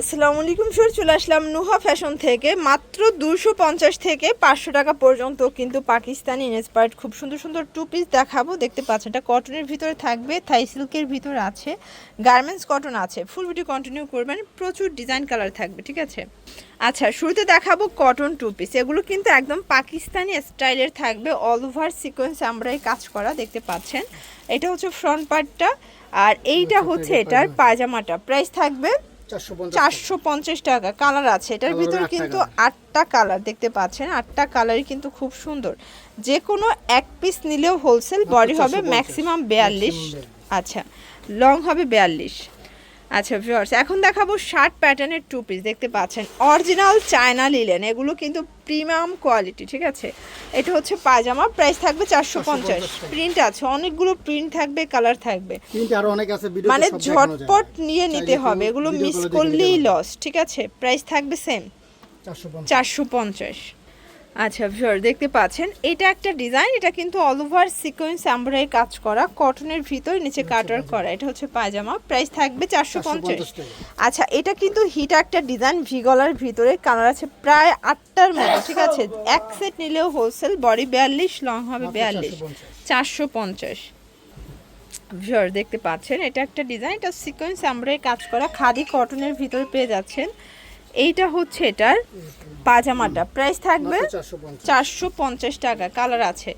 আসসালামু আলাইকুম স্যার চলে আসলাম নুহা ফ্যাশন থেকে। মাত্র দুশো পঞ্চাশ থেকে পাঁচশো টাকা পর্যন্ত কিন্তু পাকিস্তানি ইন্সপায়ার্ড। খুব সুন্দর সুন্দর টু পিস দেখাবো। দেখতে পাচ্ছেন এটা কটনের ভিতরে থাকবে থাই সিল্কের ভিতরে আছে গার্মেন্টস কটন আছে। ফুল ভিডিও কন্টিনিউ করবেন প্রচুর ডিজাইন কালার থাকবে ঠিক আছে? আচ্ছা শুরুতে দেখাবো কটন টু পিস। এগুলো কিন্তু একদম পাকিস্তানি স্টাইলের থাকবে অল ওভার সিকোয়েন্স আমরা কাজ করা দেখতে পাচ্ছেন। এটা হচ্ছে ফ্রন্ট পার্টটা আর এইটা হচ্ছে এটার পায়জামাটা। প্রাইস থাকবে চারশো পঞ্চাশ টাকা। কালার আছে। এটার ভিতরে কিন্তু আটটা কালার দেখতে পাচ্ছেন। আটটা কালারই কিন্তু খুব সুন্দর। যে কোনো এক পিস নিলেও হোলসেল বডি হবে ম্যাক্সিমাম বিয়াল্লিশ। আচ্ছা লং হবে বিয়াল্লিশ। আচ্ছা ভিউয়ার্স এখন দেখাবো শার্ট প্যাটার্নের টু পিস দেখতে পাচ্ছেন। অরিজিনাল চায়না লিলেন এগুলো কিন্তু প্রিমিয়াম কোয়ালিটি ঠিক আছে? এটা হচ্ছে পায়জামা প্রাইস থাকবে চারশো পঞ্চাশ। 450 প্রিন্ট আছে অনেকগুলো প্রিন্ট থাকবে কালার থাকবে। কিন্তু আরও অনেক আছে ভিডিও মানে ঝটপট নিয়ে নিতে হবে এগুলো মিস করলেই লস ঠিক আছে? প্রাইস থাকবে সেম চারশো পঞ্চাশ। আচ্ছা ভিউয়ার দেখতে পাচ্ছেন এটা একটা ডিজাইন এটা কিন্তু অল ওভার সিকোয়েন্স এমব্রয়ডারি কাজ করা কটনের ভিতর নিচে কাটার করা এটা হচ্ছে পায়জামা প্রাইস থাকবে চারশো পঞ্চাশ। 450 আচ্ছা এটা কিন্তু হিট একটা ডিজাইন ভিগলার ভিতরে কালার আছে প্রায় আটটার মতো ঠিক আছে? এক সেট নিলেও হোলসেল বডি বিয়াল্লিশ লং হবে বিয়াল্লিশ। 450 চারশো পঞ্চাশ। ভিউয়ার দেখতে পাচ্ছেন এটা একটা ডিজাইন এটা সিকোয়েন্স এমব্রয়ডারি কাজ করা খাদি কটনের ভিতরে পেয়ে যাচ্ছেন। এইটা হচ্ছে এটার পাজামাটা। প্রাইস থাকবে চারশো পঞ্চাশ। টাকা কালার আছে।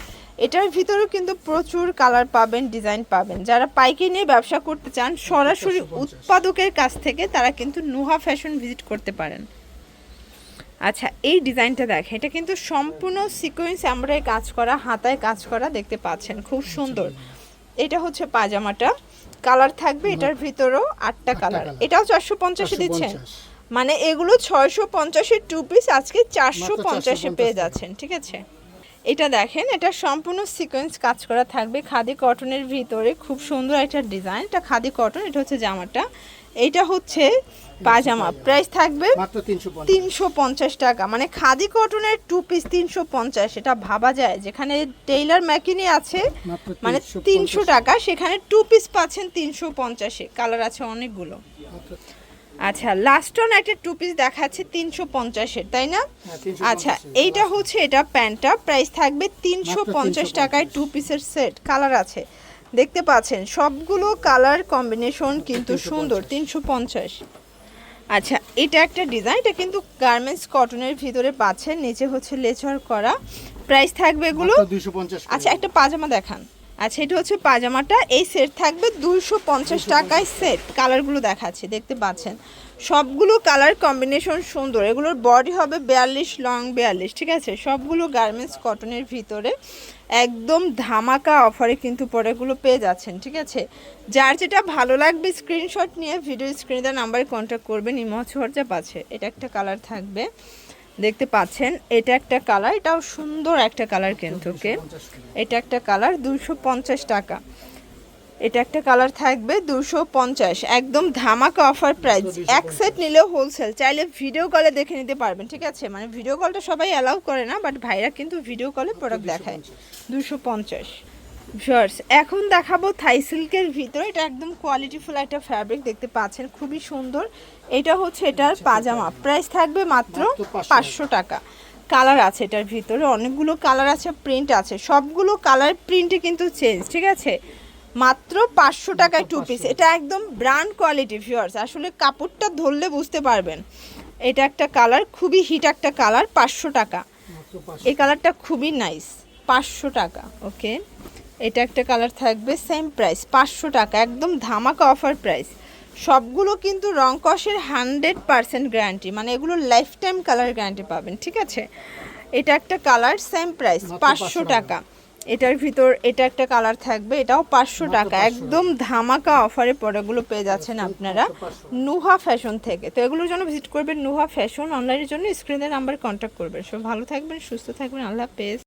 এটার ভিতরেও কিন্তু প্রচুর কালার পাবেন ডিজাইন পাবেন। যারা পাইকারি নিয়ে ব্যবসা করতে চান সরাসরি উৎপাদকের কাছ থেকে তারা কিন্তু নুহা ফ্যাশন ভিজিট করতে পারেন। আচ্ছা এই ডিজাইনটা দেখেন। এটা কিন্তু সম্পূর্ণ সিকোয়েন্স আমরা কাজ করা হাতায় কাজ করা দেখতে পাচ্ছেন। খুব সুন্দর। এটা হচ্ছে পাজামাটা। কালার থাকবে এটার ভিতরেও আটটা কালার এটাও চারশো পঞ্চাশে দিচ্ছেন? 450 মানে এগুলো ছয়শো পঞ্চাশের টু পিস আজকে চারশো পঞ্চাশে 450 পেয়ে যাচ্ছেন ঠিক আছে? এটা দেখেন এটা সম্পূর্ণ সিকোয়েন্স কাজ করা থাকবে খাদি কটনের ভিতরে খুব সুন্দর একটা ডিজাইন এটা খাদি কটন এটা হচ্ছে জামাটা। এইটা হচ্ছে পাজামা প্রাইস থাকবে তিনশো পঞ্চাশ। টাকা মানে খাদি কটনের টু পিস তিনশো পঞ্চাশ এটা ভাবা যায়। যেখানে টেইলার ম্যাকিনি আছে মানে তিনশো টাকা সেখানে টু পিস পাচ্ছেন তিনশো পঞ্চাশে কালার আছে অনেকগুলো। আচ্ছা লাস্ট অন একটা টু পিস দেখাচ্ছে তিনশো পঞ্চাশের তাই না? হ্যাঁ, 350 আচ্ছা এইটা হচ্ছে এটা প্যান্টটা প্রাইস থাকবে তিনশো পঞ্চাশ টাকায় টু পিসের সেট কালার আছে। দেখতে পাচ্ছেন সবগুলো কালার কম্বিনেশন কিন্তু সুন্দর তিনশো পঞ্চাশ। আচ্ছা এটা একটা ডিজাইন এটা কিন্তু গার্মেন্টস কটনের ভিতরে পাচ্ছেন নিচে হচ্ছে লেচার করা। প্রাইস থাকবে এগুলো? মাত্র 250 আচ্ছা একটা পাজামা দেখান। আচ্ছা এটা হচ্ছে পাজামাটা এই সেট থাকবে দুইশো পঞ্চাশ টাকায় সেট কালারগুলো দেখাচ্ছি দেখতে পাচ্ছেন। সবগুলো কালার কম্বিনেশন সুন্দর। এগুলোর বডি হবে বিয়াল্লিশ লং বিয়াল্লিশ ঠিক আছে? সবগুলো গার্মেন্টস কটনের ভিতরে। একদম ধামাকা অফারে কিন্তু পরেগুলো পেয়ে যাচ্ছেন ঠিক আছে? যার যেটা ভালো লাগবে স্ক্রিনশট নিয়ে ভিডিও স্ক্রিনে নাম্বারে কন্ট্যাক্ট করবেন। ইমচ হোয়াটসঅ্যাপ আছে। এটা একটা কালার থাকবে। দেখতে পাচ্ছেন, এটা একটা কালার, এটাও সুন্দর একটা কালার কিন্তু ওকে। এটা একটা কালার দুশো পঞ্চাশ টাকা। এটা একটা কালার থাকবে দুশো পঞ্চাশ, একদম ধামাকা অফার প্রাইস। এক সেট নিলেও হোলসেল চাইলে ভিডিও কলে দেখে নিতে পারবেন, ঠিক আছে? মানে ভিডিও কলটা সবাই অ্যালাউ করে না বাট ভাইরা কিন্তু ভিডিও কলে প্রোডাক্ট দেখায়। দুশো পঞ্চাশ। ভিউয়ার্স এখন দেখাবো থাই সিল্কের ভিতরে। এটা একদম কোয়ালিটিফুল একটা ফ্যাব্রিক দেখতে পাচ্ছেন খুবই সুন্দর। এটা হচ্ছে এটার পাজামা। প্রাইস থাকবে মাত্র মাত্র 500 পাঁচশো টাকা। কালার আছে এটার ভিতরে অনেকগুলো কালার আছে প্রিন্ট আছে। সবগুলো কালার প্রিন্টে কিন্তু চেঞ্জ ঠিক আছে? মাত্র পাঁচশো টাকায় টু পিস এটা একদম ব্র্যান্ড কোয়ালিটি ভিউয়ার্স। আসলে কাপড়টা ধরলে বুঝতে পারবেন। এটা একটা কালার খুবই হিট একটা কালার পাঁচশো টাকা। এই কালারটা খুবই নাইস পাঁচশো টাকা ওকে এটা একটা কালার থাকবে সেম প্রাইস পাঁচশো টাকা একদম ধামাকা অফার প্রাইস সবগুলো কিন্তু রং কষের হান্ড্রেড পারসেন্ট গ্যারান্টি মানে এগুলো লাইফ টাইম কালার গ্যারান্টি পাবেন ঠিক আছে? এটা একটা কালার সেম প্রাইস পাঁচশো টাকা। এটার ভিতর এটা একটা কালার থাকবে এটাও পাঁচশো টাকা একদম ধামাকা অফারে পরেগুলো পেয়ে যাচ্ছেন আপনারা নুহা ফ্যাশন থেকে। তো এগুলোর জন্য ভিজিট করবেন নুহা ফ্যাশন অনলাইনের জন্য স্ক্রিনের নাম্বার কন্ট্যাক্ট করবেন। সব ভালো থাকবেন সুস্থ থাকবেন আল্লাহ হাফেজ।